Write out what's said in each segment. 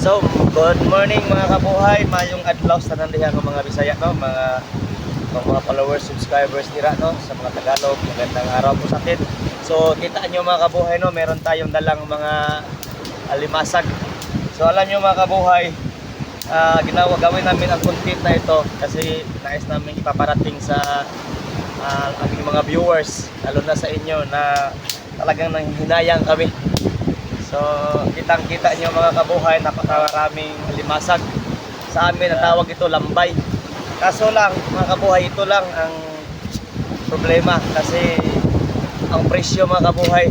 So, good morning mga kabuhay, mayong adlaw sa nandihan ng mga Bisaya no, mga ng mga followers, subscribers nila no, sa mga Tagalog, magandang araw po sa atin. So, kita nyo mga kabuhay no, meron tayong dalang mga alimasag. So, alam nyo mga kabuhay, ah, ginawa gawin namin ang content na ito kasi nais namin ipaparating sa ah, aming mga viewers, lalo na sa inyo na talagang nanghinayang kami So, kitang-kita nyo mga kabuhay, napakaraming limasag. Sa amin, ang tawag ito lambay. Kaso lang, mga kabuhay, ito lang ang problema kasi ang presyo mga kabuhay,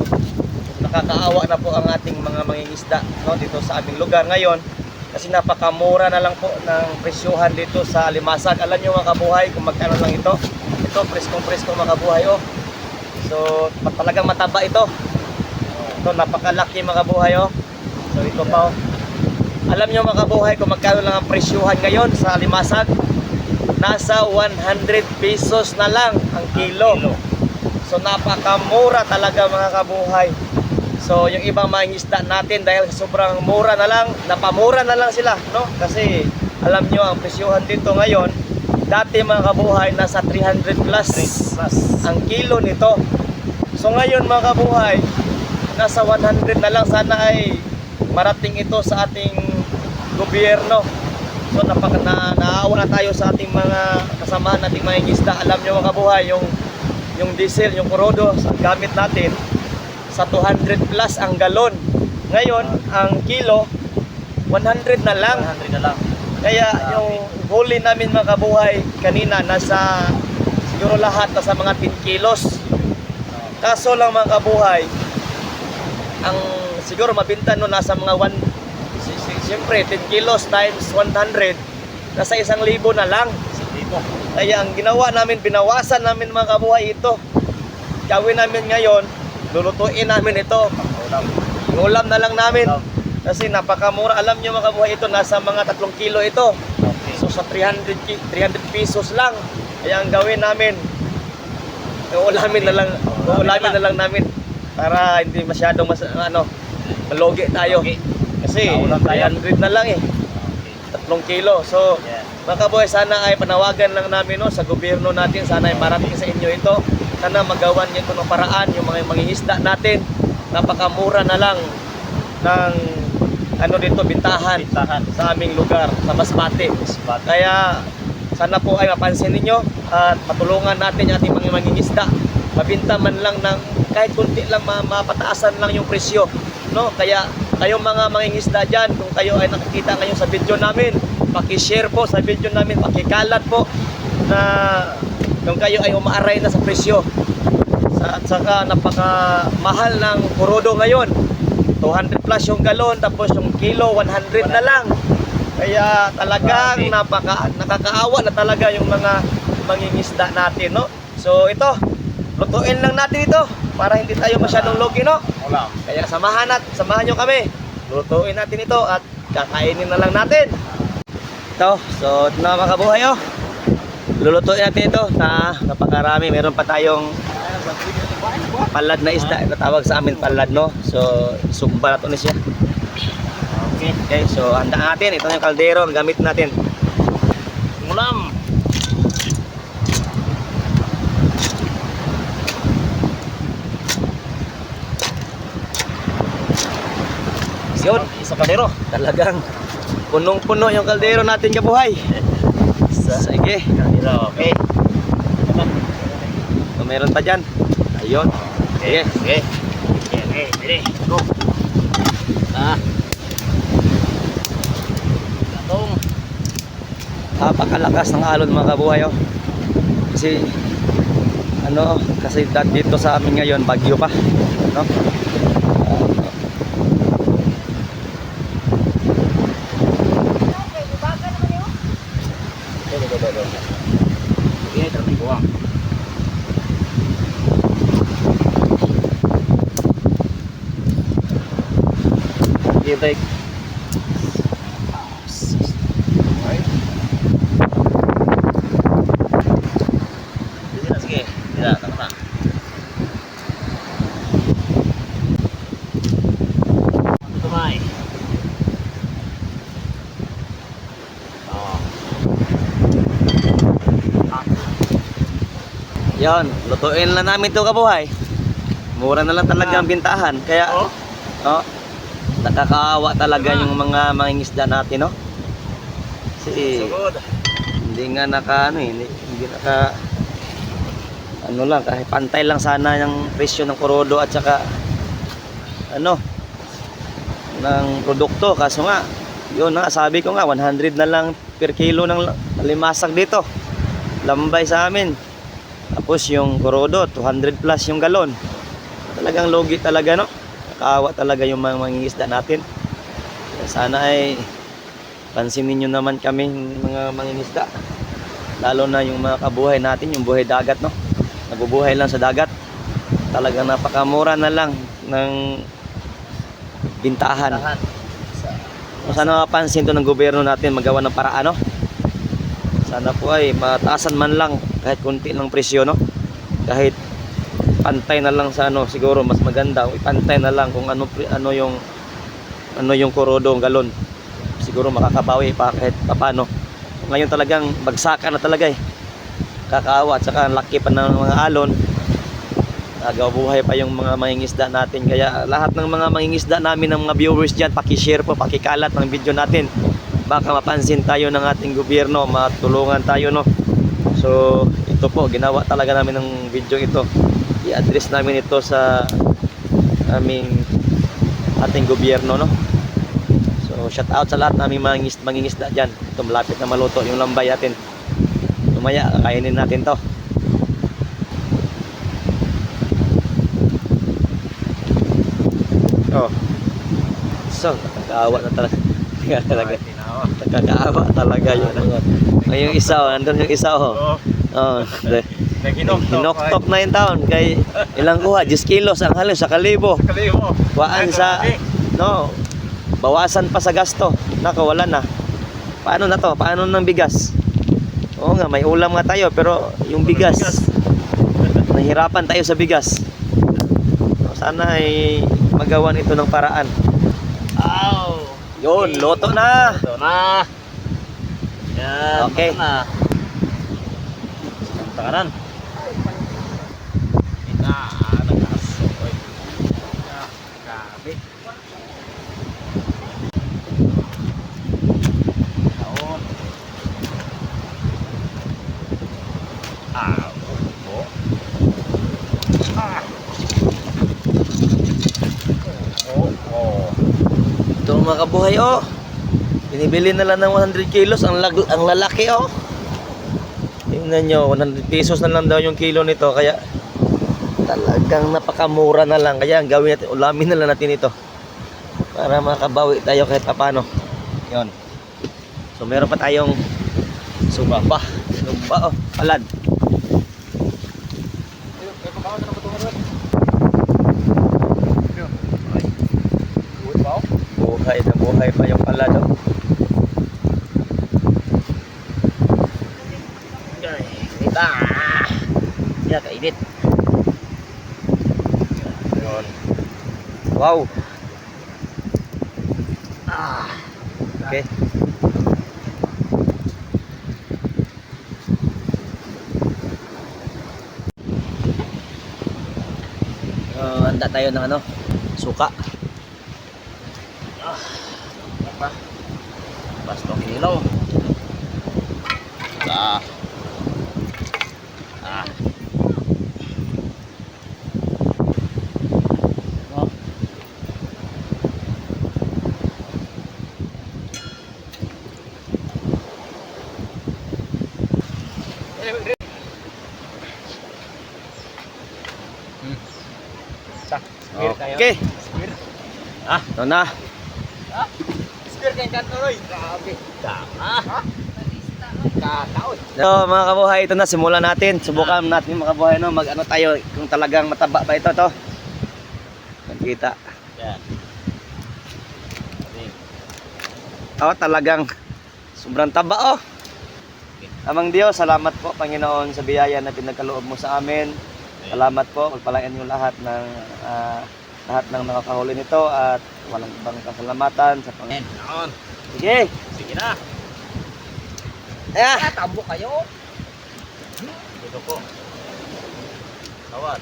nakakaawa na po ang ating mga mangingisda no, dito sa aming lugar ngayon kasi napakamura na lang po ng presyohan dito sa limasag. Alam nyo mga kabuhay kung magkano lang ito. Ito, preskong-presko mga kabuhay. Oh. So, talagang mataba ito. Ito, napakalaki mga kabuhay oh. So ito pa oh. Alam nyo mga kabuhay kung magkano lang ang presyuhan ngayon sa limasag? Nasa 100 pesos na lang ang kilo. So napakamura talaga mga kabuhay. So yung ibang mga isda natin dahil sobrang mura na lang, napamura na lang sila, no? Kasi alam nyo ang presyuhan dito ngayon, dati mga kabuhay nasa 300 plus ang kilo nito. So ngayon mga kabuhay, nasa 100 na lang sana ay marating ito sa ating gobyerno. So napaka na, naawa na tayo sa ating mga kasamahan nating mga isda. Alam nyo mga kabuhay, yung yung diesel, yung kurodo sa gamit natin sa 200 plus ang galon. Ngayon, ang kilo 100 na lang. 100 na lang. Kaya yung huli namin mga kabuhay kanina nasa siguro lahat nasa mga 10 kilos. Kaso lang mga kabuhay, ang siguro mabinta no nasa mga 1 si- si- siyempre 10 kilos times 100 nasa isang libo na lang. Kaya ang ginawa namin, binawasan namin mga kabuhay ito. Gawin namin ngayon, lulutuin namin ito. Ulam. Na lang namin. Kasi napakamura. Alam nyo mga kabuhay ito, nasa mga 3 kilo ito. So sa 300, ki- 300 pesos lang. Kaya ang gawin namin, uulamin na lang, uulamin na lang namin para hindi masyadong mas, ano, malogi tayo. Okay. Kasi Naulam tayo. 300 na lang eh. 3 kilo. So Yeah. mga kaboy, sana ay panawagan lang namin no, sa gobyerno natin, sana ay marating sa inyo ito. Sana magawan ito ng paraan, yung mga mangingisda natin, napakamura na lang ng ano dito, bintahan Bintahan. sa aming lugar, sa Masbate. Masbate. Kaya sana po ay mapansin ninyo at patulungan natin yung ating mga mangingisda. Mabinta man lang ng kahit kunti lang ma- mapataasan lang yung presyo. No? Kaya kayong mga mangingisda dyan, kung kayo ay nakikita ngayon sa video namin, paki-share po sa video namin, pakikalat po na kung kayo ay umaaray na sa presyo. Sa, at saka napaka mahal ng kurodo ngayon. 200 plus yung galon, tapos yung kilo 100 na lang. Kaya talagang napaka, nakakaawa na talaga yung mga mangingisda natin, no? So ito, lutuin lang natin ito para hindi tayo masyadong logi, no? Ulam. Kaya samahan at samahan nyo kami. Lutuin natin ito at kakainin na lang natin. Ito, so ito na mga kabuhay, oh. Lulutuin natin ito na napakarami. Meron pa tayong palad na isda. Ito tawag sa amin palad, no? So, sumba na ito na siya. Okay. So handa natin. Ito yung kaldero. Ang gamit natin. Ulam. Yun. Isa kadero. Talagang punong-puno yung kaldero natin kabuhay. Sige. Kadero. Okay. So, meron pa dyan. Ayun. Okay. Okay. Okay. Okay. Ready. Go. Ah. Gatong. napakalakas ng alon mga kabuhay oh. Kasi ano, kasi dito sa amin ngayon bagyo pa, no? e-bike. Alright. Sige na, sige. Sige na, tama na. Kamay. Oh. Lutuin na namin to kabuhay. Mura na lang talaga ah. ang bintahan. Kaya, oh. oh nakakaawa talaga yung mga mangingisda natin, no? Kasi, hindi nga naka, ano eh, hindi, hindi naka, ano lang, kahit pantay lang sana yung presyo ng korodo at saka, ano, ng produkto. Kaso nga, yun nga, sabi ko nga, 100 na lang per kilo ng limasag dito. Lambay sa amin. Tapos yung korodo, 200 plus yung galon. Talagang logi talaga, no? Nakaawa talaga yung mga mangingisda natin. Sana ay pansinin nyo naman kami mga mangingisda. Lalo na yung mga kabuhay natin, yung buhay dagat, no? Nabubuhay lang sa dagat. Talagang napakamura na lang ng bintahan. Tahan. So, sana mapansin to ng gobyerno natin magawa ng paraan, no? Sana po ay mataasan man lang kahit kunti lang presyo, no? Kahit pantay na lang sa ano, siguro mas maganda ipantay na lang kung ano ano yung ano yung korodo ang galon. Siguro makakabawi pa kahit paano. Ngayon talagang bagsakan na talaga eh. Kakaawa at saka laki pa ng mga alon. Nagabuhay pa yung mga mangingisda natin. Kaya lahat ng mga mangingisda namin, ng mga viewers dyan, pakishare po, pakikalat ng video natin. Baka mapansin tayo ng ating gobyerno, matulungan tayo, no? So, ito po, ginawa talaga namin ng video ito. I-address namin ito sa aming ating gobyerno, no? So, shout out sa lahat naming mga ngis- mangingisda dyan. Ito, malapit na maluto yung lambay natin. Tumaya, kainin natin to. Oh. So, nakakaawa na talaga. talaga. Nakakaawa talaga yun. Ay, yung isa, oh, nandun yung isa, oh. Oh. Oh, hinoktok na yung taon kay ilang kuha, 10 kilos ang halin sa kalibo. Kalibo. Kuhaan Ay, sa, no, bawasan pa sa gasto. Nako, wala na. Paano na to? Paano ng bigas? Oo nga, may ulam nga tayo, pero yung bigas, nahirapan tayo sa bigas. Sana ay magawan ito ng paraan. Yun, loto na! Loto na. Yan. Okay. loto na. Sa kanan. Ina, nag-aso. Oy. Ah, Grabe. Taon. Ah, oh. Ah. Oh, oh. Ito mga kabuhay, oh. Binibili na lang ng 100 kilos ang, lag ang lalaki, oh. Tingnan nyo, 100 pesos na lang daw yung kilo nito. Kaya talagang napakamura na lang. Kaya ang gawin natin, ulamin na lang natin ito. Para makabawi tayo kahit papano. Yon. So meron pa tayong suba pa. Suba, oh. Palad. Buhay na buhay pa yung palad, oh. Kita. Ya, kainit. Yun. Wow. Ah. Okay. Uh, handa tayo ng ano, suka. Apa? Basto kilo. Ah. Ah. Oh. Okay. Ah, Ito na. Spear kay Kantoroy. Grabe. Tama. Ha? So mga kabuhay, ito na simulan natin. Subukan natin mga kabuhay no, mag ano tayo kung talagang mataba ba ito to. Nakita. Yan. Oh, talagang sobrang taba oh. Amang Diyos, salamat po Panginoon sa biyaya na pinagkaloob mo sa amin. Salamat po, pagpalain niyo lahat ng ah, lahat ng nakakahuli nito at walang ibang kasalamatan sa Panginoon. Sige. Sige na. Ah, Tambo kayo. Dito po. Tawad.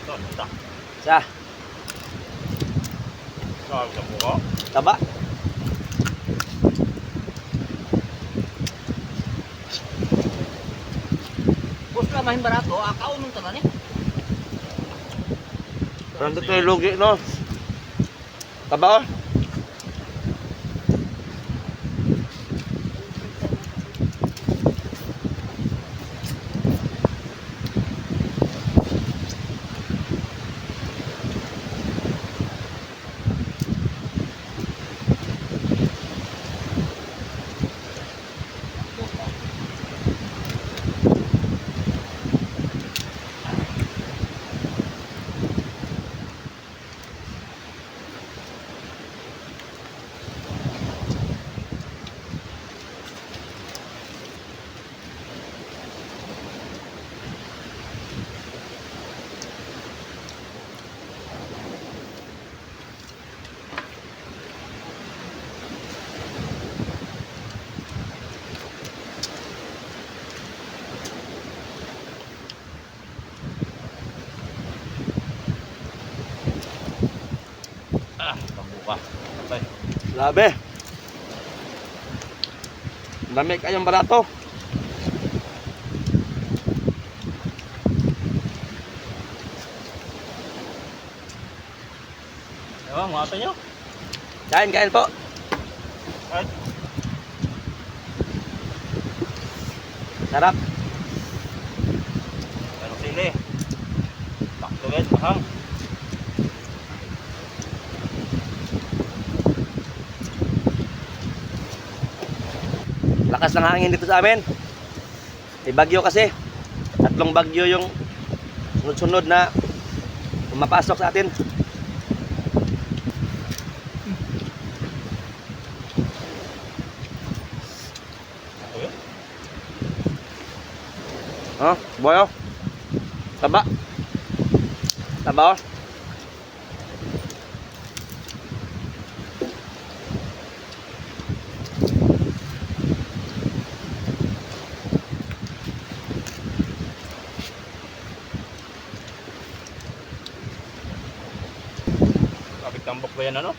Ito, ito. Sa, sa buko. taba. Bus ka mahin barato, akaw nung tanan eh. Nandito tayo lugi, no? Taba, oh. Ah, pambuka. Okay. Grabe. Dami kayong barato. Ewan, mga nyo. Kain, kain po. Ay, Sarap. ano sili? Takluwet, mahang. Lakas ng hangin dito sa amin. May bagyo kasi. Tatlong bagyo yung sunod-sunod na pumapasok sa atin. Oh, boyo. Taba. Taba oh. Ba yan ano?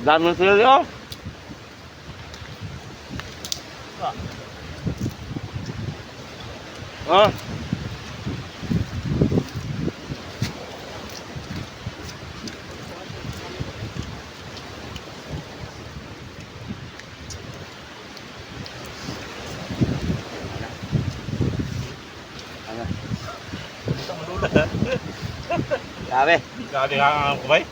Dami ng sili oh. Ah. Ka ang kubay.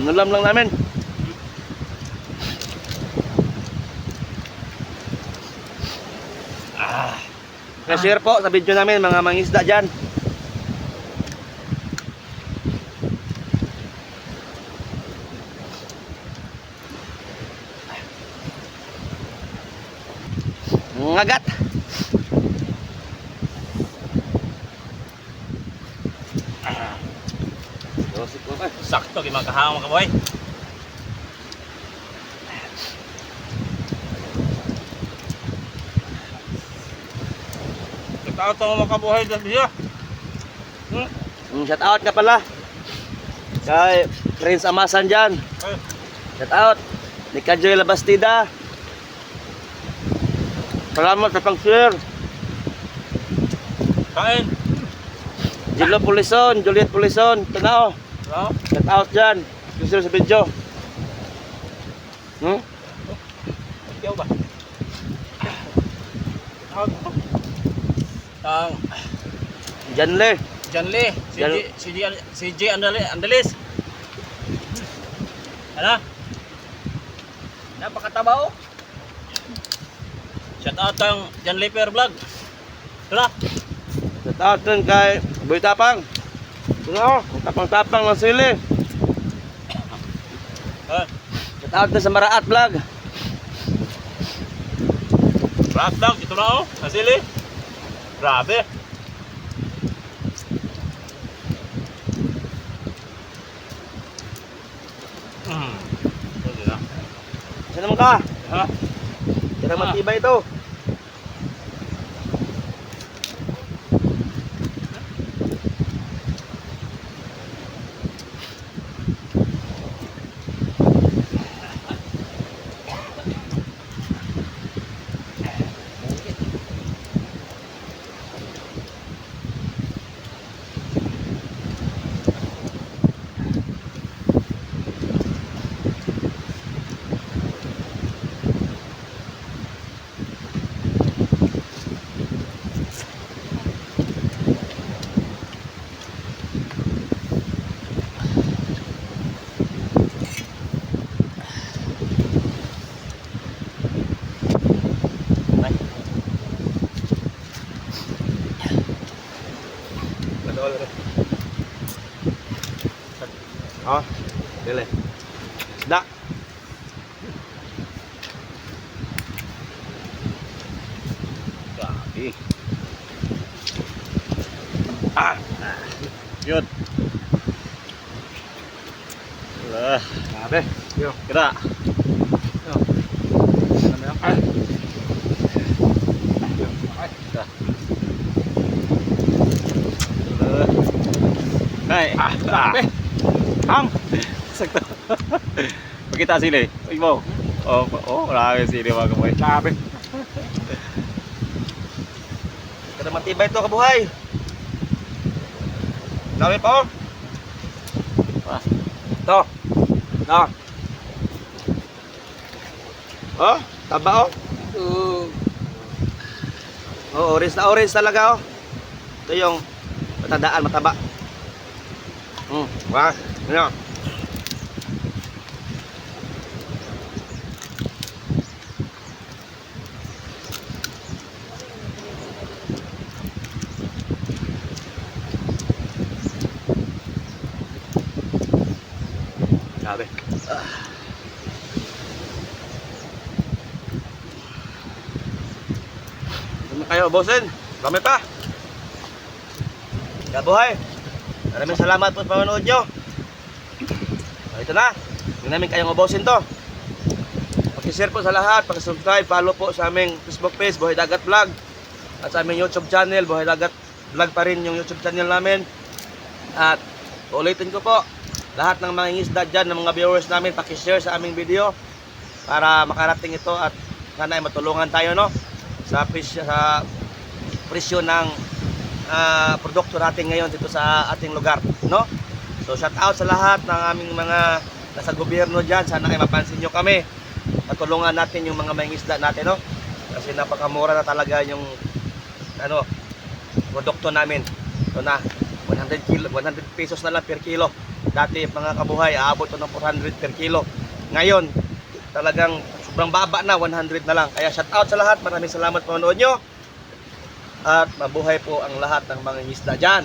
Nulam lang namin. Ah, share po sa video namin mga mangisda dyan. Ngagat. Dosik ko sakto kay makahang mga kaboy. Ikaw ito mga kabuhay dyan siya. Hmm? Mm, shout out ka pala. Kay Prince Amasan dyan. Shout out. Ni Kajoy Labastida. Salamat sa pang-share. kain. Jilo Pulison, Juliet Pulison. Ito Ano? Shout out dyan. Gusto sa video. Hmm? Ikaw ba? Tawag mo. Ang Janle. John Lee, si Jan- J, si J, si J Andale- Andalis. Ano? Napakataba oh. Shout out kang John Lee Per Vlog. Tara. Shout out kay Boy Tapang. Na. Ang Tapang-tapang ng sili. Ah, Shout out dun sa Maraat Vlog. Rock dog, ito na oh. Nasili. Grabe. Hmm. Hindi na. Saan naman ka? Ha? Kaya Ah. matibay ito. Ay. Madol rin. Oh, dili. Isda. Grabe. Ah. Yun. Ah, Grabe. Yo. kira. Yo. Ano na yan? Ay. Ay, ah, grabe. Ham. Sakto. Pakita sila eh. Uy mo. Oh, oh, marami sila mga kamoy. Grabe. Kada matibay ito kabuhay. Dami pa oh. Ah. Ito. Ito. Oh, taba oh. Oh, orange na orange talaga oh. Ito yung matandaan, mataba. Hmm, wah, ano? Grabe. Ah. Ano kayo, bosin? Kami pa. Kabuhay. Maraming salamat po sa panonood nyo. Ito na. Hindi namin kayong ubusin to. Pakishare po sa lahat, pakisubscribe, follow po sa aming Facebook page, Buhay Dagat Vlog. At sa aming YouTube channel, Buhay Dagat Vlog pa rin yung YouTube channel namin. At ulitin ko po, lahat ng mga isda dyan, ng mga viewers namin, pakishare sa aming video para makarating ito at sana ay matulungan tayo no sa presyo, sa presyo ng ah, produkto natin ngayon dito sa ating lugar no? So shout out sa lahat ng aming mga nasa gobyerno diyan sana ay mapansin nyo kami. Matulungan natin yung mga mangingisda natin no? Kasi napakamura na talaga yung ano produkto namin. Ito na 100 kilo 100 pesos na lang per kilo. Dati mga kabuhay aabot to ng 400 per kilo. Ngayon talagang sobrang baba na 100 na lang. Kaya shout out sa lahat. Maraming salamat po manood nyo. At mabuhay po ang lahat ng mga isda dyan